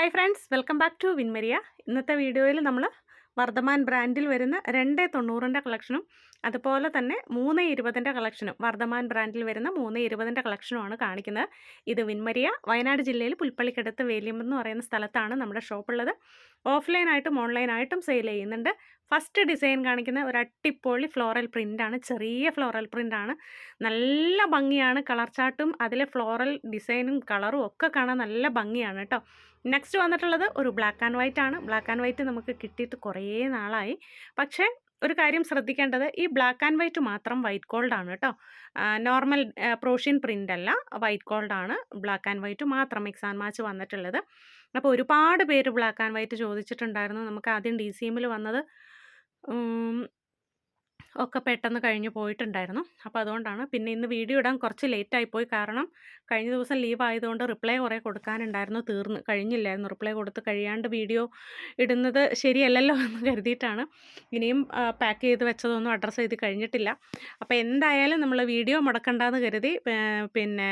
Hi friends welcome back to Vinmaria ഇന്നത്തെ വീഡിയോയിൽ നമ്മൾ വർദ്ധമാൻ ബ്രാൻഡിൽ വരുന്ന രണ്ട് തൊണ്ണൂറിന്റെ കളക്ഷനും അതുപോലെ തന്നെ മൂന്ന് ഇരുപതിന്റെ കളക്ഷനും വർദ്ധമാൻ ബ്രാൻഡിൽ വരുന്ന മൂന്ന് ഇരുപതിന്റെ കളക്ഷനുമാണ് കാണിക്കുന്നത്. ഇത് വിൻമരിയ വയനാട് ജില്ലയിൽ പുൽപ്പള്ളിക്കടുത്ത് വേലിയം എന്ന് പറയുന്ന സ്ഥലത്താണ് നമ്മുടെ ഷോപ്പുള്ളത് ഓഫ്ലൈനായിട്ടും ഓൺലൈനായിട്ടും സെയിൽ ചെയ്യുന്നുണ്ട് ഫസ്റ്റ് ഡിസൈൻ കാണിക്കുന്ന ഒരു അട്ടിപ്പൊളി ഫ്ലോറൽ പ്രിന്റാണ് ചെറിയ ഫ്ലോറൽ പ്രിന്റാണ് നല്ല ഭംഗിയാണ് കളർ ചാർട്ടും അതിലെ ഫ്ലോറൽ ഡിസൈനും കളറും ഒക്കെ കാണാൻ നല്ല ഭംഗിയാണ് കേട്ടോ നെക്സ്റ്റ് വന്നിട്ടുള്ളത് ഒരു ബ്ലാക്ക് ആൻഡ് വൈറ്റ് ആണ്. ബ്ലാക്ക് ആൻഡ് വൈറ്റ് നമുക്ക് കിട്ടിയിട്ട് കുറേ നാളായി. പക്ഷേ ഒരു കാര്യം ശ്രദ്ധിക്കേണ്ടത് ഈ ബ്ലാക്ക് ആൻഡ് വൈറ്റ് മാത്രം വൈറ്റ് ഗോൾഡ് ആണ് കേട്ടോ നോർമൽ പ്രോഷ്യൻ പ്രിന്റ് അല്ല വൈറ്റ് ഗോൾഡ് ആണ്. ബ്ലാക്ക് ആൻഡ് വൈറ്റ് മാത്രം മിക്സ് ആൻഡ് മാച്ച് വന്നിട്ടുള്ളത്. അപ്പോൾ ഒരുപാട് പേര് ബ്ലാക്ക് ആൻഡ് വൈറ്റ് ചോദിച്ചിട്ടുണ്ടായിരുന്നു. നമുക്ക് ആദ്യം ഡി സി എമ്മിൽ വന്നത്. ഒക്കെ പെട്ടെന്ന് കഴിഞ്ഞു പോയിട്ടുണ്ടായിരുന്നു. അപ്പോൾ അതുകൊണ്ടാണ് പിന്നെ ഇന്ന് വീഡിയോ ഇടാൻ കുറച്ച് ലേറ്റ് ആയിപ്പോയി കാരണം കഴിഞ്ഞ ദിവസം ലീവ് ആയതുകൊണ്ട് റിപ്ലൈ കുറേ കൊടുക്കാനുണ്ടായിരുന്നു. തീർന്ന് കഴിഞ്ഞില്ലായിരുന്നു. റിപ്ലൈ കൊടുത്ത് കഴിയാണ്ട് വീഡിയോ ഇടുന്നത് ശരിയല്ലല്ലോ എന്ന് കരുതിയിട്ടാണ്. ഇനിയും പാക്ക് ചെയ്ത് വെച്ചതൊന്നും അഡ്രസ്സ് ചെയ്ത് കഴിഞ്ഞിട്ടില്ല. അപ്പോൾ എന്തായാലും നമ്മൾ വീഡിയോ മുടക്കണ്ടെന്ന് കരുതി പിന്നെ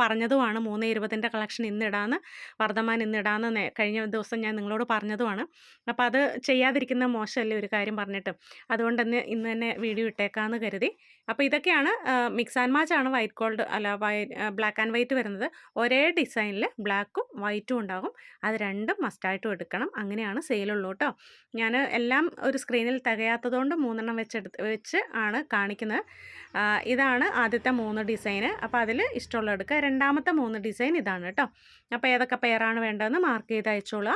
പറഞ്ഞതുമാണ്. മൂന്ന് ഇരുപതിന്റെ കളക്ഷൻ ഇന്നിടാന്ന് വർദ്ധമാൻ ഇന്നിടാന്ന് കഴിഞ്ഞ ദിവസം ഞാൻ നിങ്ങളോട് പറഞ്ഞതുമാണ്. അപ്പോൾ അത് ചെയ്യാതിരിക്കുന്ന മോശമല്ലേ ഒരു കാര്യം പറഞ്ഞിട്ട്? അതുകൊണ്ട് തന്നെ ഇന്ന് തന്നെ വീഡിയോ ഇട്ടേക്കാന്ന് കരുതി. അപ്പോൾ ഇതൊക്കെയാണ് മിക്സ് ആൻഡ് മാച്ച് ആണ് വൈറ്റ് ഗോൾഡ് അല്ല വൈ ബ്ലാക്ക് ആൻഡ് വൈറ്റ് വരുന്നത്. ഒരേ ഡിസൈനിൽ ബ്ലാക്കും വൈറ്റും ഉണ്ടാകും. അത് രണ്ടും മസ്റ്റായിട്ടും എടുക്കണം. അങ്ങനെയാണ് സെയിലുള്ളൂ കേട്ടോ. ഞാൻ എല്ലാം ഒരു സ്ക്രീനിൽ തികയാത്തതുകൊണ്ട് മൂന്നെണ്ണം വെച്ചെടുത്ത് വെച്ച് ആണ് കാണിക്കുന്നത്. ഇതാണ് ആദ്യത്തെ മൂന്ന് ഡിസൈന്. അപ്പോൾ അതിൽ ഇഷ്ടമുള്ള എടുക്കുക രണ്ടാമത്തെ മൂന്ന് ഡിസൈൻ ഇതാണ് കേട്ടോ. അപ്പോൾ ഏതൊക്കെ പെയറാണ് വേണ്ടതെന്ന് മാർക്ക് ചെയ്ത് അയച്ചോളുക.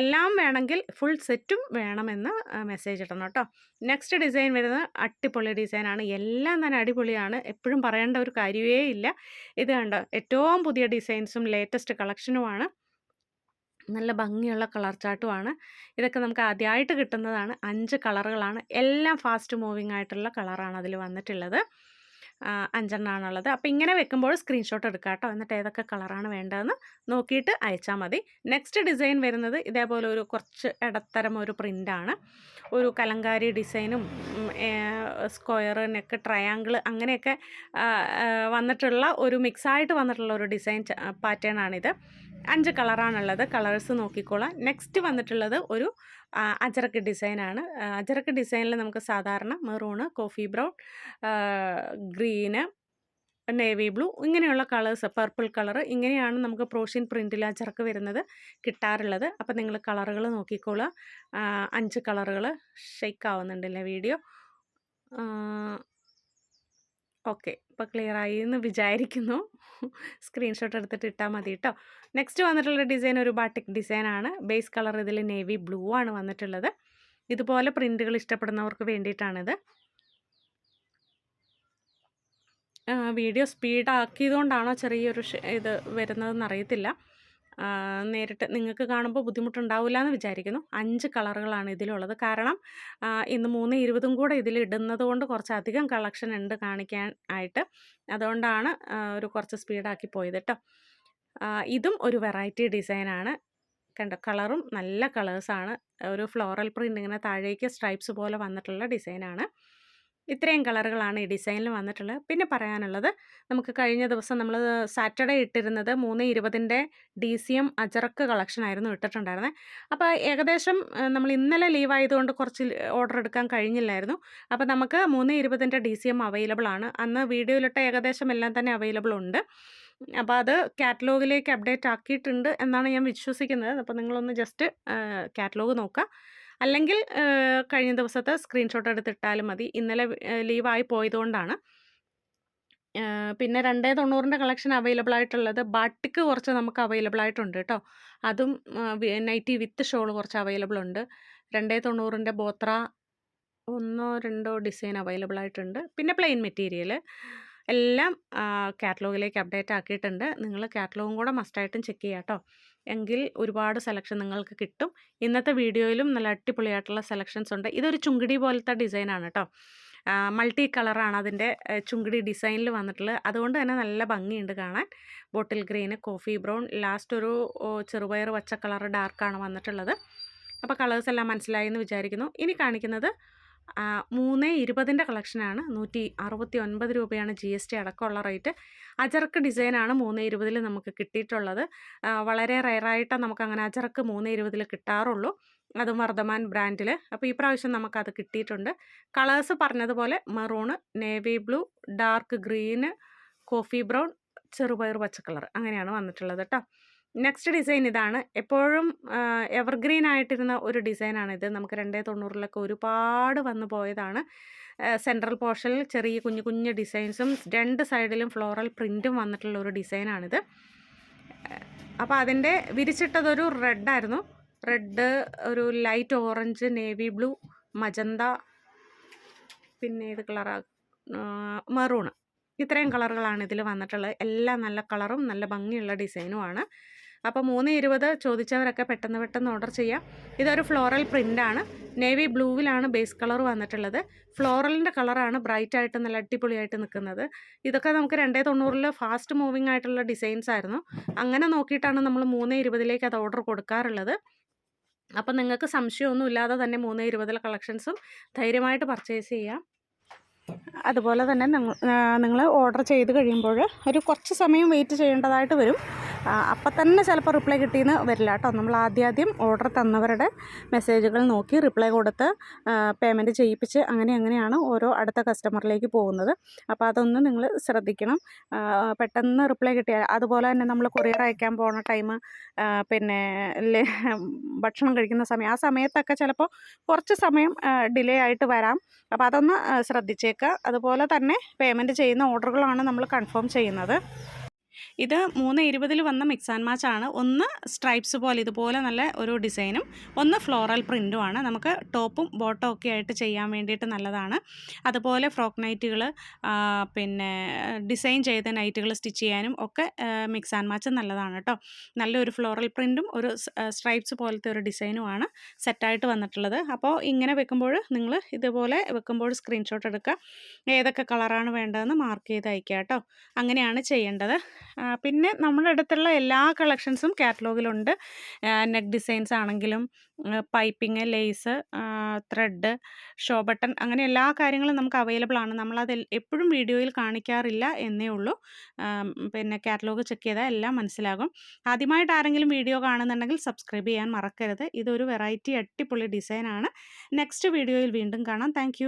എല്ലാം വേണമെങ്കിൽ ഫുൾ സെറ്റും വേണമെന്ന് മെസ്സേജ് ഇടണം കേട്ടോ. നെക്സ്റ്റ് ഡിസൈൻ വരുന്നത് അടിപൊളി ഡിസൈനാണ്. എല്ലാം തന്നെ അടിപൊളിയാണ്. എപ്പോഴും പറയേണ്ട ഒരു കാര്യമേ ഇല്ല. ഇത് കണ്ടോ? ഏറ്റവും പുതിയ ഡിസൈൻസും ലേറ്റസ്റ്റ് കളക്ഷനുമാണ്. നല്ല ഭംഗിയുള്ള കളർ ചാട്ടുമാണ്. ഇതൊക്കെ നമുക്ക് ആദ്യമായിട്ട് കിട്ടുന്നതാണ്. അഞ്ച് കളറുകളാണ്. എല്ലാം ഫാസ്റ്റ് മൂവിങ് ആയിട്ടുള്ള കളറാണ് അതിൽ വന്നിട്ടുള്ളത്. അഞ്ചെണ്ണമാണുള്ളത് അപ്പോൾ ഇങ്ങനെ വെക്കുമ്പോൾ സ്ക്രീൻഷോട്ട് എടുക്കുക കേട്ടോ എന്നിട്ട് ഏതൊക്കെ കളറാണ് വേണ്ടതെന്ന് നോക്കിയിട്ട് അയച്ചാൽ മതി. നെക്സ്റ്റ് ഡിസൈൻ വരുന്നത് ഇതേപോലെ ഒരു കുറച്ച് ഇടത്തരം ഒരു പ്രിന്റാണ് ഒരു കലങ്കാരി ഡിസൈനും സ്ക്വയർ നെക്ക് ട്രയാങ്കിൾ അങ്ങനെയൊക്കെ വന്നിട്ടുള്ള ഒരു മിക്സായിട്ട് വന്നിട്ടുള്ള ഒരു ഡിസൈൻ പാറ്റേൺ ആണിത്. അഞ്ച് കളറാണുള്ളത്. കളേഴ്സ് നോക്കിക്കോളാം. നെക്സ്റ്റ് വന്നിട്ടുള്ളത് ഒരു ആ, അജറക്ക് ഡിസൈനാണ്. ആ, അജറക്ക് ഡിസൈനിൽ നമുക്ക് സാധാരണ maroon coffee brown green navy blue ഇങ്ങനെയുള്ള കളേഴ്സ് പർപ്പിൾ കളർ ഇങ്ങനെയാണ് നമുക്ക് പ്രോഷ്യൻ പ്രിന്റിൽ അജറക്ക് വരുന്നത് കിട്ടാറുള്ളത്. അപ്പോൾ നിങ്ങൾ കളറുകൾ നോക്കിക്കോളുക അഞ്ച് കളറുകൾ ഷെയ്ക്ക് ആവുന്നുണ്ടല്ലേ വീഡിയോ ഓക്കെ. ഇപ്പോൾ ക്ലിയർ ആയി എന്ന് വിചാരിക്കുന്നു. സ്ക്രീൻഷോട്ട് എടുത്തിട്ട് ഇട്ടാൽ മതി കേട്ടോ നെക്സ്റ്റ് വന്നിട്ടുള്ള ഡിസൈൻ ഒരു ബാട്ടിക് ഡിസൈനാണ് ബേസ് കളർ ഇതിൽ നേവി ബ്ലൂ ആണ് വന്നിട്ടുള്ളത്. ഇതുപോലെ പ്രിന്റുകൾ ഇഷ്ടപ്പെടുന്നവർക്ക് വേണ്ടിയിട്ടാണിത്. വീഡിയോ സ്പീഡാക്കിയതുകൊണ്ടാണോ ചെറിയൊരു ഇത് വരുന്നതെന്ന് അറിയത്തില്ല നേരിട്ട് നിങ്ങൾക്ക് കാണുമ്പോൾ ബുദ്ധിമുട്ടുണ്ടാവില്ല എന്ന് വിചാരിക്കുന്നു. അഞ്ച് കളറുകളാണ് ഇതിലുള്ളത്. കാരണം ഇന്ന് മൂന്ന് ഇരുപതും കൂടെ ഇതിൽ ഇടുന്നത് കൊണ്ട് കുറച്ചധികം കളക്ഷൻ ഉണ്ട് കാണിക്കാൻ ആയിട്ട്. അതുകൊണ്ടാണ് ഒരു കുറച്ച് സ്പീഡാക്കി പോയത് കേട്ടോ ഇതും ഒരു വെറൈറ്റി ഡിസൈനാണ്. കണ്ടോ? കളറും നല്ല കളേഴ്സാണ്. ഒരു ഫ്ലോറൽ പ്രിന്റ് ഇങ്ങനെ താഴേക്ക് സ്ട്രൈപ്സ് പോലെ വന്നിട്ടുള്ള ഡിസൈനാണ്. ഇത്രയും കളറുകളാണ് ഈ ഡിസൈനിൽ വന്നിട്ടുള്ളത്. പിന്നെ പറയാനുള്ളത് നമുക്ക് കഴിഞ്ഞ ദിവസം നമ്മൾ സാറ്റർഡേ ഇട്ടിരുന്നത് മൂന്ന് ഇരുപതിന്റെ D C M Ajrakh collection ആയിരുന്നു ഇട്ടിട്ടുണ്ടായിരുന്നത് അപ്പോൾ ഏകദേശം നമ്മൾ ഇന്നലെ ലീവ് ആയതുകൊണ്ട് കുറച്ച് ഓർഡർ എടുക്കാൻ കഴിഞ്ഞില്ലായിരുന്നു. അപ്പോൾ നമുക്ക് മൂന്ന് ഇരുപതിന്റെ ഡി സി എം അവൈലബിൾ ആണ്. അന്ന് വീഡിയോയിലിട്ട ഏകദേശം എല്ലാം തന്നെ അവൈലബിൾ ഉണ്ട്. അപ്പോൾ അത് കാറ്റലോഗിലേക്ക് അപ്ഡേറ്റ് ആക്കിയിട്ടുണ്ട് എന്നാണ് ഞാൻ വിശ്വസിക്കുന്നത്. അപ്പോൾ നിങ്ങളൊന്ന് ജസ്റ്റ് കാറ്റലോഗ് നോക്കുക അല്ലെങ്കിൽ കഴിഞ്ഞ ദിവസത്തെ സ്ക്രീൻഷോട്ട് എടുത്തിട്ടാലും മതി. ഇന്നലെ ലീവായി പോയതുകൊണ്ടാണ്. പിന്നെ രണ്ടേ തൊണ്ണൂറിന്റെ കളക്ഷൻ അവൈലബിൾ ആയിട്ടുള്ളത് ബാട്ടിക്ക് കുറച്ച് നമുക്ക് അവൈലബിൾ ആയിട്ടുണ്ട് കേട്ടോ. അതും നൈറ്റി വിത്ത് ഷോൾ കുറച്ച് അവൈലബിൾ ഉണ്ട്. രണ്ടേ തൊണ്ണൂറിന്റെ ബോത്ര ഒന്നോ രണ്ടോ ഡിസൈൻ അവൈലബിൾ ആയിട്ടുണ്ട്. പിന്നെ പ്ലെയിൻ മെറ്റീരിയൽ എല്ലാം കാറ്റലോഗിലേക്ക് അപ്ഡേറ്റ് ആക്കിയിട്ടുണ്ട്. നിങ്ങൾ കാറ്റലോഗും കൂടെ മസ്റ്റായിട്ടും ചെക്ക് ചെയ്യാം കേട്ടോ എങ്കിൽ ഒരുപാട് സെലക്ഷൻ നിങ്ങൾക്ക് കിട്ടും. ഇന്നത്തെ വീഡിയോയിലും നല്ല അടിപൊളിയായിട്ടുള്ള സെലക്ഷൻസ് ഉണ്ട്. ഇതൊരു ചുങ്കിടി പോലത്തെ ഡിസൈനാണ് കേട്ടോ മൾട്ടി കളറാണ് അതിന്റെ ചുങ്കിടി ഡിസൈനിൽ വന്നിട്ടുള്ളത്. അതുകൊണ്ട് തന്നെ നല്ല ഭംഗിയുണ്ട് കാണാൻ. Bottle green coffee brown last ഒരു ചെറുപയർ പച്ച കളർ ഡാർക്കാണ് വന്നിട്ടുള്ളത്. അപ്പോൾ കളേഴ്സ് എല്ലാം മനസ്സിലായി എന്ന് വിചാരിക്കുന്നു. ഇനി കാണിക്കുന്നത് മൂന്ന് ഇരുപതിന്റെ കളക്ഷനാണ്. നൂറ്റി അറുപത്തി ഒൻപത് രൂപയാണ് ജി എസ് ടി അടക്കമുള്ള റേറ്റ്. അജർക്ക് ഡിസൈനാണ് മൂന്ന് ഇരുപതിൽ നമുക്ക് കിട്ടിയിട്ടുള്ളത്. വളരെ റയറായിട്ടാണ് നമുക്ക് അങ്ങനെ അജർക്ക് മൂന്ന് ഇരുപതിൽ കിട്ടാറുള്ളൂ. അതും വർദ്ധമാൻ ബ്രാൻഡിൽ അപ്പോൾ ഈ പ്രാവശ്യം നമുക്കത് കിട്ടിയിട്ടുണ്ട്. കളേഴ്സ് പറഞ്ഞതുപോലെ maroon navy blue dark green coffee brown ചെറുപയർ പച്ചക്കളർ കളർ അങ്ങനെയാണ് വന്നിട്ടുള്ളത് കേട്ടോ നെക്സ്റ്റ് ഡിസൈൻ ഇതാണ്. എപ്പോഴും എവർഗ്രീൻ ആയിട്ടിരുന്ന ഒരു ഡിസൈനാണിത് നമുക്ക് രണ്ടേ തൊണ്ണൂറിലൊക്കെ ഒരുപാട് വന്നു പോയതാണ്. സെൻട്രൽ പോർഷനിൽ ചെറിയ കുഞ്ഞു കുഞ്ഞു ഡിസൈൻസും രണ്ട് സൈഡിലും ഫ്ലോറൽ പ്രിന്റും വന്നിട്ടുള്ള ഒരു ഡിസൈനാണിത് അപ്പോൾ അതിന്റെ വിരിച്ചിട്ടതൊരു റെഡായിരുന്നു റെഡ് ഒരു light orange navy blue magenta പിന്നെ ഏത് കളറ മെറൂണ് ഇത്രയും കളറുകളാണ് ഇതിൽ വന്നിട്ടുള്ളത്. എല്ലാം നല്ല കളറും നല്ല ഭംഗിയുള്ള ഡിസൈനുമാണ് അപ്പോൾ മൂന്ന് ഇരുപത് ചോദിച്ചവരൊക്കെ പെട്ടെന്ന് പെട്ടെന്ന് ഓർഡർ ചെയ്യാം. ഇതൊരു ഫ്ലോറൽ പ്രിന്റാണ് നേവി ബ്ലൂവിലാണ് ബേസ് കളർ വന്നിട്ടുള്ളത്. ഫ്ലോറലിന്റെ കളറാണ് ബ്രൈറ്റ് ആയിട്ട് നല്ല അടിപൊളിയായിട്ട് നിൽക്കുന്നത് ഇതൊക്കെ നമുക്ക് രണ്ടേ തൊണ്ണൂറിൽ ഫാസ്റ്റ് മൂവിങ് ആയിട്ടുള്ള ഡിസൈൻസ് ആയിരുന്നു. അങ്ങനെ നോക്കിയിട്ടാണ് നമ്മൾ മൂന്ന് ഇരുപതിലേക്ക് അത് ഓർഡർ കൊടുക്കാറുള്ളത്. അപ്പം നിങ്ങൾക്ക് സംശയമൊന്നും ഇല്ലാതെ തന്നെ മൂന്ന് ഇരുപതിലെ കളക്ഷൻസും ധൈര്യമായിട്ട് പർച്ചേസ് ചെയ്യാം. അതുപോലെ തന്നെ നിങ്ങൾ ഓർഡർ ചെയ്ത് കഴിയുമ്പോൾ ഒരു കുറച്ച് സമയം വെയിറ്റ് ചെയ്യേണ്ടതായിട്ട് വരും. അപ്പം തന്നെ ചിലപ്പോൾ റിപ്ലൈ കിട്ടിയെന്ന് വരില്ല കേട്ടോ നമ്മൾ ആദ്യാദ്യം ഓർഡർ തന്നവരുടെ മെസ്സേജുകൾ നോക്കി റിപ്ലൈ കൊടുത്ത് പേയ്മെന്റ് ചെയ്യിപ്പിച്ച് അങ്ങനെ അങ്ങനെയാണ് ഓരോ അടുത്ത കസ്റ്റമറിലേക്ക് പോകുന്നത്. അപ്പോൾ അതൊന്ന് നിങ്ങൾ ശ്രദ്ധിക്കണം. പെട്ടെന്ന് റിപ്ലൈ കിട്ടിയാൽ അതുപോലെ തന്നെ നമ്മൾ കൊറിയർ അയക്കാൻ പോകുന്ന ടൈം പിന്നെ ഭക്ഷണം കഴിക്കുന്ന സമയം ആ സമയത്തൊക്കെ ചിലപ്പോൾ കുറച്ച് സമയം ഡിലേ ആയിട്ട് വരാം. അപ്പോൾ അതൊന്ന് ശ്രദ്ധിച്ചേക്കുക അതുപോലെ തന്നെ പേയ്മെന്റ് ചെയ്യുന്ന ഓർഡറുകളാണ് നമ്മൾ കൺഫേം ചെയ്യുന്നത്. ഇത് മൂന്ന് ഇരുപതിൽ വന്ന മിക്സ് ആൻഡ് മാച്ച് ആണ്. ഒന്ന് സ്ട്രൈപ്സ് പോലെ ഇതുപോലെ നല്ല ഒരു ഡിസൈനും ഒന്ന് ഫ്ലോറൽ പ്രിന്റും ആണ്. നമുക്ക് ടോപ്പും ബോട്ടം ഒക്കെ ആയിട്ട് ചെയ്യാൻ വേണ്ടിയിട്ട് നല്ലതാണ്. അതുപോലെ ഫ്രോക്ക് നൈറ്റുകൾ പിന്നെ ഡിസൈൻ ചെയ്ത നൈറ്റുകൾ സ്റ്റിച്ച് ചെയ്യാനും ഒക്കെ മിക്സ് ആൻഡ് മാച്ച് നല്ലതാണ് കേട്ടോ നല്ലൊരു ഫ്ലോറൽ പ്രിന്റും ഒരു സ്ട്രൈപ്സ് പോലത്തെ ഒരു ഡിസൈനുമാണ് സെറ്റായിട്ട് വന്നിട്ടുള്ളത്. അപ്പോൾ ഇങ്ങനെ വെക്കുമ്പോൾ നിങ്ങൾ ഇതുപോലെ വെക്കുമ്പോൾ സ്ക്രീൻഷോട്ട് എടുക്കുക. ഏതൊക്കെ കളറാണ് വേണ്ടതെന്ന് മാർക്ക് ചെയ്ത് അയക്കുക കേട്ടോ അങ്ങനെയാണ് ചെയ്യേണ്ടത്. പിന്നെ നമ്മുടെ അടുത്തുള്ള എല്ലാ കളക്ഷൻസും കാറ്റലോഗിലുണ്ട്. നെക്ക് ഡിസൈൻസ് ആണെങ്കിലും piping lace thread show button അങ്ങനെ എല്ലാ കാര്യങ്ങളും നമുക്ക് അവൈലബിൾ ആണ്. നമ്മളത് എപ്പോഴും വീഡിയോയിൽ കാണിക്കാറില്ല എന്നേ ഉള്ളൂ. പിന്നെ കാറ്റലോഗ് ചെക്ക് ചെയ്താൽ എല്ലാം മനസ്സിലാകും. ആദ്യമായിട്ട് ആരെങ്കിലും വീഡിയോ കാണുന്നുണ്ടെങ്കിൽ സബ്സ്ക്രൈബ് ചെയ്യാൻ മറക്കരുത്. ഇതൊരു വെറൈറ്റി അടിപൊളി ഡിസൈനാണ്. നെക്സ്റ്റ് വീഡിയോയിൽ വീണ്ടും കാണാം. താങ്ക്